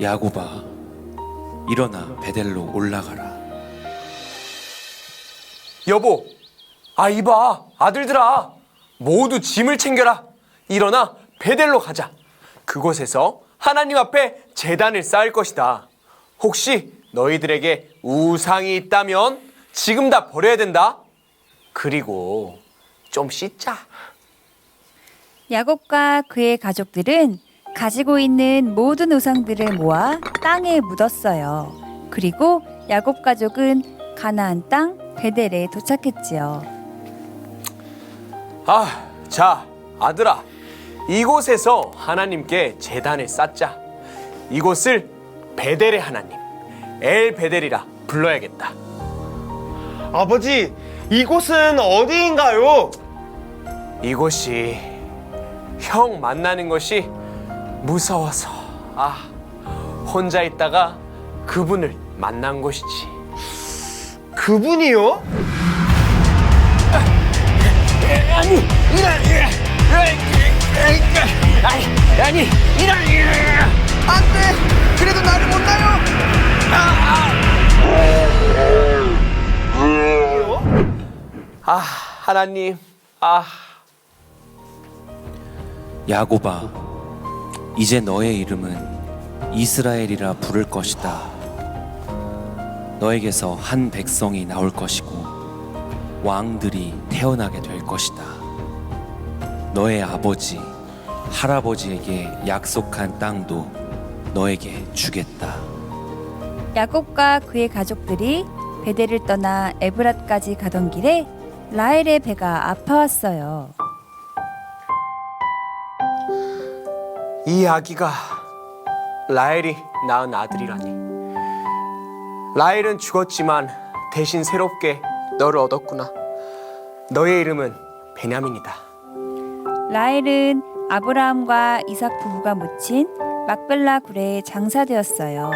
야곱아, 일어나 베델로 올라가라. 여보, 아 이봐 아들들아 모두 짐을 챙겨라. 일어나 베델로 가자. 그곳에서 하나님 앞에 재단을 쌓을 것이다. 혹시 너희들에게 우상이 있다면 지금 다 버려야 된다. 그리고 좀 씻자. 야곱과 그의 가족들은 가지고 있는 모든 우상들을 모아 땅에 묻었어요. 그리고 야곱 가족은 가나안 땅 베델에 도착했지요. 아, 자, 아들아. 이곳에서 하나님께 재단을 쌓자. 이곳을 베델의 하나님, 엘 베델이라 불러야겠다. 아버지, 이곳은 어디인가요? 이곳이 형 만나는 것이 무서워서. 아 혼자 있다가 그분을 만난 것이지. 그분이요? 아니 이런 아니 아니 이런 안돼, 그래도 나를 못 나요. 아 하나님. 아. 야곱아, 이제 너의 이름은 이스라엘이라 부를 것이다. 너에게서 한 백성이 나올 것이고 왕들이 태어나게 될 것이다. 너의 아버지, 할아버지에게 약속한 땅도 너에게 주겠다. 야곱과 그의 가족들이 베델을 떠나 에브랏까지 가던 길에 라헬의 배가 아파왔어요. 이 아기가 라헬이 낳은 아들이라니. 라헬은 죽었지만 대신 새롭게 너를 얻었구나. 너의 이름은 베냐민이다. 라헬은 아브라함과 이삭 부부가 묻힌 막벨라 굴에 장사되었어요.